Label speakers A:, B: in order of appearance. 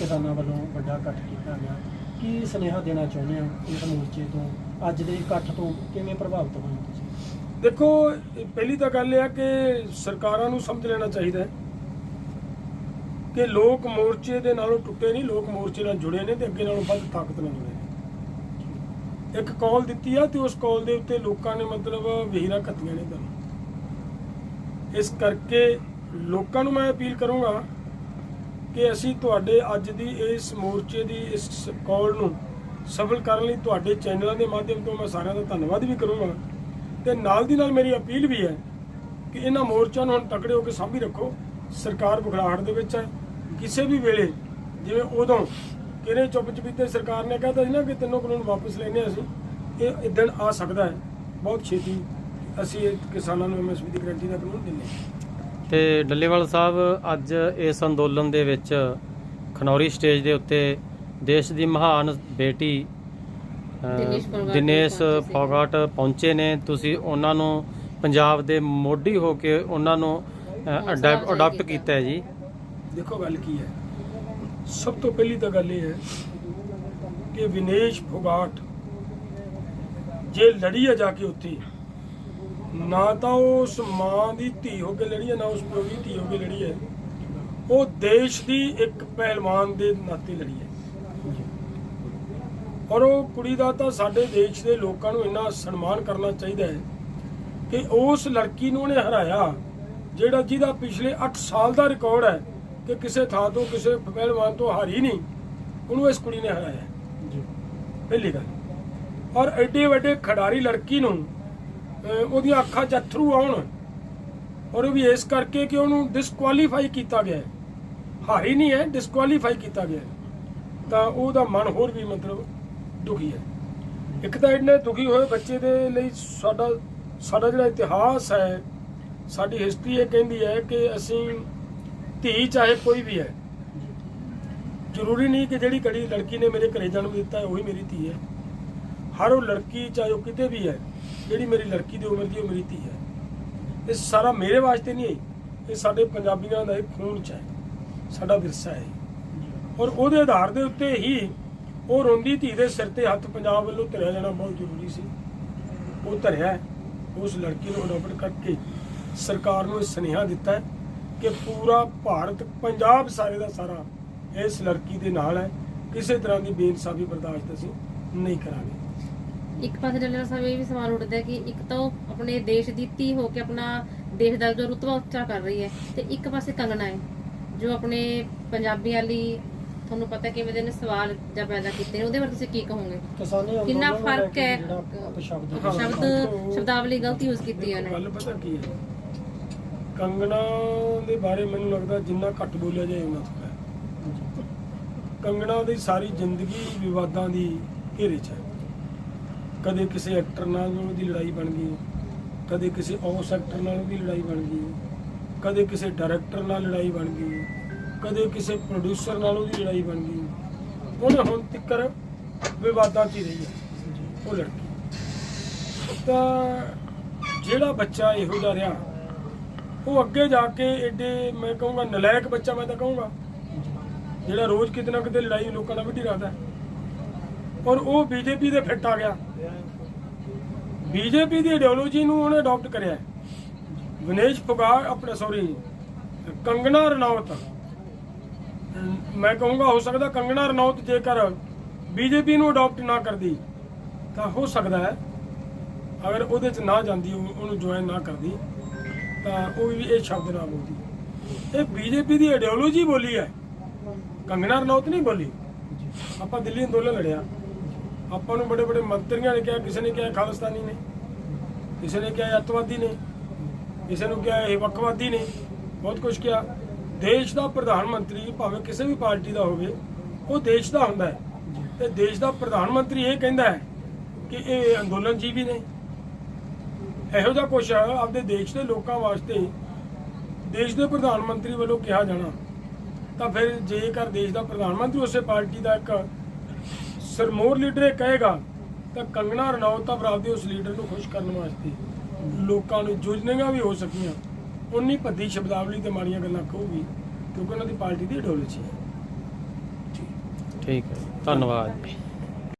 A: ਕਿਸਾਨਾਂ ਵੱਲੋਂ ਵੱਡਾ ਇਕੱਠ ਕੀਤਾ ਗਿਆ। ਕੀ ਸੁਨੇਹਾ ਦੇਣਾ ਚਾਹੁੰਦੇ ਆ ਇਸ ਮੋਰਚੇ ਤੋਂ? ਅੱਜ ਦੇ ਇਕੱਠ ਤੋਂ ਕਿਵੇਂ ਪ੍ਰਭਾਵਿਤ ਹੋਏ ਤੁਸੀਂ?
B: ਦੇਖੋ ਪਹਿਲੀ ਤਾਂ ਗੱਲ ਇਹ ਆ ਕਿ ਸਰਕਾਰਾਂ ਨੂੰ ਸਮਝ ਲੈਣਾ ਚਾਹੀਦਾ ਹੈ ਕਿ ਲੋਕ ਮੋਰਚੇ ਦੇ ਨਾਲੋਂ ਟੁੱਟੇ ਨਹੀਂ, ਲੋਕ ਮੋਰਚੇ ਨਾਲ ਜੁੜੇ ਨੇ ਤੇ ਅੱਗੇ ਨਾਲੋਂ ਵੱਧ ਤਾਕਤ ਨਾਲ ਜੁੜੇ ਨੇ। ਇੱਕ ਕਾਲ ਦਿੱਤੀ ਆ ਤੇ ਉਸ ਕਾਲ ਦੇ ਉੱਤੇ ਲੋਕਾਂ ਨੇ ਮਤਲਬ ਵਹੀਰਾ ਕੱਤੀਆਂ ਨੇ ਦਮ ਇਸ ਕਰਕੇ ਲੋਕਾਂ ਨੂੰ ਮੈਂ ਅਪੀਲ ਕਰੂੰਗਾ ਕਿ ਅਸੀਂ ਤੁਹਾਡੇ ਅੱਜ ਦੀ ਇਸ ਮੋਰਚੇ ਦੀ ਇਸ ਕਾਲ ਨੂੰ ਸਫਲ ਕਰਨ ਲਈ ਤੁਹਾਡੇ ਚੈਨਲਾਂ ਦੇ ਮਾਧਿਅਮ ਤੋਂ ਮੈਂ ਸਾਰਿਆਂ ਦਾ ਧੰਨਵਾਦ ਵੀ ਕਰੂੰਗਾ। ਤੇ ਨਾਲ ਦੀ ਨਾਲ ਮੇਰੀ ਅਪੀਲ ਵੀ ਹੈ ਕਿ ਇਹਨਾਂ ਮੋਰਚਿਆਂ ਨੂੰ ਹੁਣ ਤਕੜੇ ਹੋ ਕੇ ਸਾਂਭੀ ਰੱਖੋ। ਸਰਕਾਰ ਬੁਖਲਾਹਟ ਦੇ ਵਿੱਚ ਹੈ। ਕਿਸੇ ਵੀ ਵੇਲੇ ਜਿਵੇਂ ਉਦੋਂ ਕਿਰੇ ਚੁੱਪ ਚਪੀਤੇ ਸਰਕਾਰ ਨੇ ਕਹਿਤਾ ਸੀ ਨਾ ਕਿ ਤਿੰਨੋਂ ਕਾਨੂੰਨ ਵਾਪਸ ਲੈਣੇ ਅਸੀਂ, ਇਹ ਇਹ ਦਿਨ ਆ ਸਕਦਾ ਹੈ। ਬਹੁਤ ਛੇਤੀ ਅਸੀਂ ਇਹ ਕਿਸਾਨਾਂ ਨੂੰ ਐਮਐਸਪੀ ਦੀ ਗਰੰਟੀ ਦਾ ਕਾਨੂੰਨ ਦਿੰਦੇ ਹਾਂ।
C: ਤੇ ਡੱਲੇਵਾਲ ਸਾਹਿਬ ਅੱਜ ਇਸ ਅੰਦੋਲਨ ਦੇ ਵਿੱਚ ਖਨੌਰੀ ਸਟੇਜ ਦੇ ਉੱਤੇ ਦੇਸ਼ ਦੀ ਮਹਾਨ ਬੇਟੀ
D: ਦਿਨੇਸ਼ ਫੋਗਾਟ ਪਹੁੰਚੇ
C: ਨੇ। ਤੁਸੀਂ ਉਹਨਾਂ ਨੂੰ ਪੰਜਾਬ ਦੇ ਮੋਢੀ ਹੋ ਕੇ ਉਹਨਾਂ ਨੂੰ ਅਡਾਪਟ
D: ਕੀਤਾ।
C: ਹੈ ਜੀ।
B: ਦੇਖੋ ਗੱਲ ਕੀ ਹੈ। ਸਭ ਤੋਂ ਪਹਿਲੀ ਤਾਂ ਗੱਲ ਇਹ ਹੈ ਕਿ ਵਿਨੇਸ਼ ਫੋਗਾਟ ਜੇ ਲੜੀ ਹੈ ਜਾ ਕੇ ਉੱਥੇ ਨਾ ਤਾਂ ਉਸ ਮਾਂ ਦੀ ਧੀ ਹੋ ਕੇ ਲੜੀ ਹੈ ਨਾ ਉਸ ਪਿਓ ਦੀ ਧੀ ਹੋ ਕੇ ਲੜੀ ਹੈ। ਉਹ ਦੇਸ਼ ਦੀ ਇੱਕ ਪਹਿਲਵਾਨ ਦੇ ਨਾਤੇ ਲੜੀ ਹੈ। ਔਰ ਉਹ ਕੁੜੀ ਦਾ ਤਾਂ ਸਾਡੇ ਦੇਸ਼ ਦੇ ਲੋਕਾਂ ਨੂੰ ਇੰਨਾ ਸਨਮਾਨ ਕਰਨਾ ਚਾਹੀਦਾ ਹੈ ਕਿ ਉਸ ਲੜਕੀ ਨੂੰ ਉਹਨੇ ਹਰਾਇਆ ਜਿਹੜਾ ਜਿਹਦਾ ਪਿਛਲੇ 8 ਸਾਲ ਦਾ ਰਿਕਾਰਡ ਹੈ ਕਿ ਕਿਸੇ ਥਾਂ ਤੋਂ ਕਿਸੇ ਪਹਿਲਵਾਨ ਤੋਂ ਹਾਰੀ ਨਹੀਂ ਉਹਨੂੰ ਇਸ ਕੁੜੀ ਨੇ ਹਰਾਇਆ
A: ਜੀ।
B: ਪਹਿਲੀ ਗੱਲ। ਔਰ ਐਡੇ ਵੱਡੇ ਖਿਡਾਰੀ ਲੜਕੀ ਨੂੰ ਉਹਦੀਆਂ ਅੱਖਾਂ 'ਚ ਅੱਥਰੂ ਆਉਣ ਔਰ ਉਹ ਵੀ ਇਸ ਕਰਕੇ ਕਿ ਉਹਨੂੰ ਡਿਸਕੁਆਲੀਫਾਈ ਕੀਤਾ ਗਿਆ ਹੈ। ਹਾਰੀ ਨਹੀਂ ਹੈ ਡਿਸਕੁਆਲੀਫਾਈ ਕੀਤਾ ਗਿਆ ਤਾਂ ਉਹਦਾ ਮਨ ਹੋਰ ਵੀ ਮਤਲਬ ਦੁਖੀ ਹੈ। ਇੱਕ ਤਾਂ ਇੰਨੇ ਦੁਖੀ ਹੋਏ ਬੱਚੇ ਦੇ ਲਈ ਸਾਡਾ ਸਾਡਾ ਜਿਹੜਾ ਇਤਿਹਾਸ ਹੈ, ਸਾਡੀ ਹਿਸਟਰੀ ਇਹ ਕਹਿੰਦੀ ਹੈ ਕਿ ਅਸੀਂ ਧੀ ਚਾਹੇ ਕੋਈ ਵੀ ਹੈ। ਜ਼ਰੂਰੀ ਨਹੀਂ ਕਿ ਜਿਹੜੀ ਕੜੀ ਲੜਕੀ ਨੇ ਮੇਰੇ ਘਰੇ ਜਨਮ ਦਿੱਤਾ ਹੈ, ਉਹੀ ਮੇਰੀ ਧੀ ਹੈ। ਹਰ ਉਹ ਲੜਕੀ ਚਾਹੇ ਉਹ ਕਿਤੇ ਵੀ ਹੈ ਜਿਹੜੀ ਮੇਰੀ ਲੜਕੀ ਦੀ ਉਮਰ ਦੀ ਉਹ ਮੇਰੀ ਧੀ ਹੈ। ਇਹ ਸਾਰਾ ਮੇਰੇ ਵਾਸਤੇ ਨਹੀਂ ਹੈ। ਇਹ ਸਾਡੇ ਪੰਜਾਬੀਆਂ ਦਾ ਇਹ ਖੂਨ ਚ ਹੈ। ਸਾਡਾ ਵਿਰਸਾ ਹੈ। ਔਰ ਉਹਦੇ ਆਧਾਰ ਦੇ ਉੱਤੇ ਹੀ ਉਹ ਰੋਂਦੀ ਧੀ ਦੇ ਸਿਰ ਤੇ ਹੱਥ ਪੰਜਾਬ ਵੱਲੋਂ ਧਰਿਆ ਜਾਣਾ ਬਹੁਤ ਜ਼ਰੂਰੀ ਸੀ। ਉਹ ਧਰਿਆ। ਉਸ ਲੜਕੀ ਨੂੰ ਅਡਾਪਟ ਕਰਕੇ ਸਰਕਾਰ ਨੂੰ ਇਹ ਸੁਨੇਹਾ ਦਿੱਤਾ ਹੈ ਕਿ ਪੂਰਾ ਭਾਰਤ ਪੰਜਾਬ ਸਾਰੇ ਦਾ ਸਾਰਾ ਇਸ ਲੜਕੀ ਦੇ ਨਾਲ ਹੈ। ਕਿਸੇ ਤਰ੍ਹਾਂ ਦੀ ਬੇਇਨਸਾਫੀ ਬਰਦਾਸ਼ਤ ਅਸੀਂ ਨਹੀਂ ਕਰਾਂਗੇ।
D: ਇੱਕ ਪਾਸੇ ਡੱਲੇਵਾਲ ਸਾਹਿਬ ਇਹ ਵੀ ਸਵਾਲ ਉੱਠਦਾ ਕਿ ਇੱਕ ਤਾਂ ਉਹ ਆਪਣੇ ਦੇਸ਼ ਦੀ ਧੀ ਹੋ ਕੇ ਆਪਣਾ ਦੇਸ਼ ਦਾ ਜੋ ਰੁਤਬਾ ਉੱਚਾ ਕਰ ਰਹੀ ਹੈ ਤੇ ਇੱਕ ਪਾਸੇ ਕੰਗਣਾ ਹੈ ਜੋ ਆਪਣੇ ਪੰਜਾਬੀਆਂ ਲਈ ਤੁਹਾਨੂੰ ਪਤਾ ਕਿਵੇਂ ਦੇ ਨੇ ਸਵਾਲ ਜਾਂ ਪੈਦਾ ਕੀਤੇ ਨੇ ਉਹਦੇ ਬਾਰੇ ਤੁਸੀਂ ਕੀ ਕਹੋਗੇ? ਕਿੰਨਾ
A: ਨੂੰ
D: ਫ਼ਰਕ ਹੈ? ਸ਼ਬਦ ਸ਼ਬਦਾਵਲੀ ਗਲਤ ਯੂਜ਼ ਕੀਤੀ ਹੈ ਉਹਨੇ
B: ਗੱਲ ਪਤਾ ਕੀ ਹੈ? ਕੰਗਣਾ ਦੇ ਬਾਰੇ ਮੈਨੂੰ ਲੱਗਦਾ ਜਿੰਨਾ ਘੱਟ ਬੋਲਿਆ ਜਾਏ ਉਹਨਾਂ ਹੈ। ਕੰਗਣਾ ਦੀ ਸਾਰੀ ਜ਼ਿੰਦਗੀ ਵਿਵਾਦਾਂ ਦੀ ਘੇਰੇ 'ਚ ਹੈ। ਕਦੇ ਕਿਸੇ ਐਕਟਰ ਨਾਲ ਉਹਦੀ ਲੜਾਈ ਬਣ ਗਈ, ਕਦੇ ਕਿਸੇ ਉਸ ਐਕਟਰ ਨਾਲ ਉਹਦੀ ਲੜਾਈ ਬਣ ਗਈ, ਕਦੇ ਕਿਸੇ ਡਾਇਰੈਕਟਰ ਨਾਲ ਲੜਾਈ ਬਣ ਗਈ, ਕਦੇ ਕਿਸੇ ਪ੍ਰੋਡਿਊਸਰ ਨਾਲ ਉਹਦੀ ਲੜਾਈ ਬਣ ਗਈ। ਉਹਨੇ ਹੁਣ ਤੱਕ ਵਿਵਾਦਾਂ 'ਚ ਹੀ ਰਹੀ ਹੈ ਉਹ ਲੜਕੀ। ਤਾਂ ਜਿਹੜਾ ਬੱਚਾ ਇਹੋ ਜਿਹਾ ਰਿਹਾ, ਉਹ ਅੱਗੇ ਜਾ ਕੇ ਏਡੇ ਮੈਂ ਕਹੂੰਗਾ ਨਲਾਇਕ ਬੱਚਾ ਮੈਂ ਤਾਂ ਕਹੂੰਗਾ, ਜਿਹੜਾ ਰੋਜ਼ ਕਿਤੇ ਨਾ ਕਿਤੇ ਲੜਾਈ ਲੋਕਾਂ ਨਾਲ ਵਿੱਢੀ ਰੱਖਦਾ ਔਰ ਉਹ ਬੀਜੇਪੀ ਦੇ ਫਿੱਟ ਆ ਗਿਆ। ਬੀਜੇਪੀ ਦੀ ਆਈਡੀਓਲੋਜੀ ਨੂੰ ਉਹਨੇ ਅਡਾਪਟ ਕਰਿਆ ਵਿਨੇਸ਼ ਫੋਗਾਟ ਆਪਣੇ ਸੌਰੀ ਕੰਗਨਾ ਰਣੌਤ। ਅਮ, ਮੈਂ ਕਹੂੰਗਾ ਹੋ ਸਕਦਾ ਕੰਗਨਾ ਰਣੌਤ ਜੇਕਰ ਬੀਜੇਪੀ ਨੂੰ ਅਡਾਪਟ ਨਾ ਕਰਦੀ ਤਾਂ ਹੋ ਸਕਦਾ ਹੈ ਅਗਰ ਉਹਦੇ ਚ ਨਾ ਜਾਂਦੀ ਉਹਨੂੰ ਜੁਆਇਨ ਨਾ ਕਰਦੀ ਤਾਂ ਉਹ ਵੀ ਇਹ ਸ਼ਬਦ ਨਾ ਬੋਲਦੀ। ਇਹ ਬੀਜੇਪੀ ਦੀ ਆਈਡੀਓਲੋਜੀ ਬੋਲੀ ਹੈ। ਕੰਗਨਾ ਰਣੌਤ ਨਹੀਂ ਬੋਲੀ। ਆਪਾਂ ਦਿੱਲੀ ਅੰਦੋਲਨ ਲੜਿਆ। ਆਪਾਂ ਨੂੰ ਬੜੇ ਬੜੇ ਮੰਤਰੀਆਂ ਨੇ ਕਿਹਾ, ਕਿਸੇ ਨੇ ਕਿਹਾ ਖਾਲਿਸਤਾਨੀ ਨੇ, ਕਿਸੇ ਨੇ ਕਿਹਾ ਇਹ ਅੱਤਵਾਦੀ ਨੇ, ਕਿਸੇ ਨੂੰ ਕਿਹਾ ਇਹ ਵੱਖਵਾਦੀ ਨੇ, ਬਹੁਤ ਕੁਝ ਕਿਹਾ। ਦੇਸ਼ ਦਾ ਪ੍ਰਧਾਨ ਮੰਤਰੀ ਭਾਵੇਂ ਕਿਸੇ ਵੀ ਪਾਰਟੀ ਦਾ ਹੋਵੇ, ਉਹ ਦੇਸ਼ ਦਾ ਹੁੰਦਾ ਹੈ। ਤੇ ਦੇਸ਼ ਦਾ ਪ੍ਰਧਾਨ ਮੰਤਰੀ ਇਹ ਕਹਿੰਦਾ ਹੈ ਕਿ ਇਹ ਅੰਦੋਲਨ ਜੀਵੀ ਨੇ। ਇਹੋ ਜਿਹਾ ਕੁਝ ਆਪਦੇ ਦੇਸ਼ ਦੇ ਲੋਕਾਂ ਵਾਸਤੇ ਦੇਸ਼ ਦੇ ਪ੍ਰਧਾਨ ਮੰਤਰੀ ਵੱਲੋਂ ਕਿਹਾ ਜਾਣਾ। ਤਾਂ ਫਿਰ ਜੇਕਰ ਦੇਸ਼ ਦਾ ਪ੍ਰਧਾਨ ਮੰਤਰੀ ਉਸੇ ਪਾਰਟੀ ਦਾ ਇੱਕ ਸਰਮੋਰ ਲੀਡਰ ਇਹ ਕਹੇਗਾ ਤਾਂ ਕੰਗਣਾ ਰਣੌਤ ਤਾਂ ਬਰਾਬਰ ਉਸ ਲੀਡਰ ਨੂੰ ਖੁਸ਼ ਕਰਨ ਵਾਸਤੇ ਲੋਕਾਂ ਨੂੰ ਜੁਝਣੀਆਂ ਵੀ ਹੋ ਸਕੀਆਂ। ਉਨੀ ਭੱਦੀ ਸ਼ਬਦਾਵਲੀ ਤੇ ਮਾੜੀਆਂ ਗੱਲਾਂ ਕਹੂਗੀ ਕਿਉਂਕਿ ਉਹਨਾਂ ਦੀ ਪਾਰਟੀ ਦੀ ਆਈਡੀਓਲੋਜੀ ਹੈ
C: ਠੀਕ ਹੈ, ਧੰਨਵਾਦ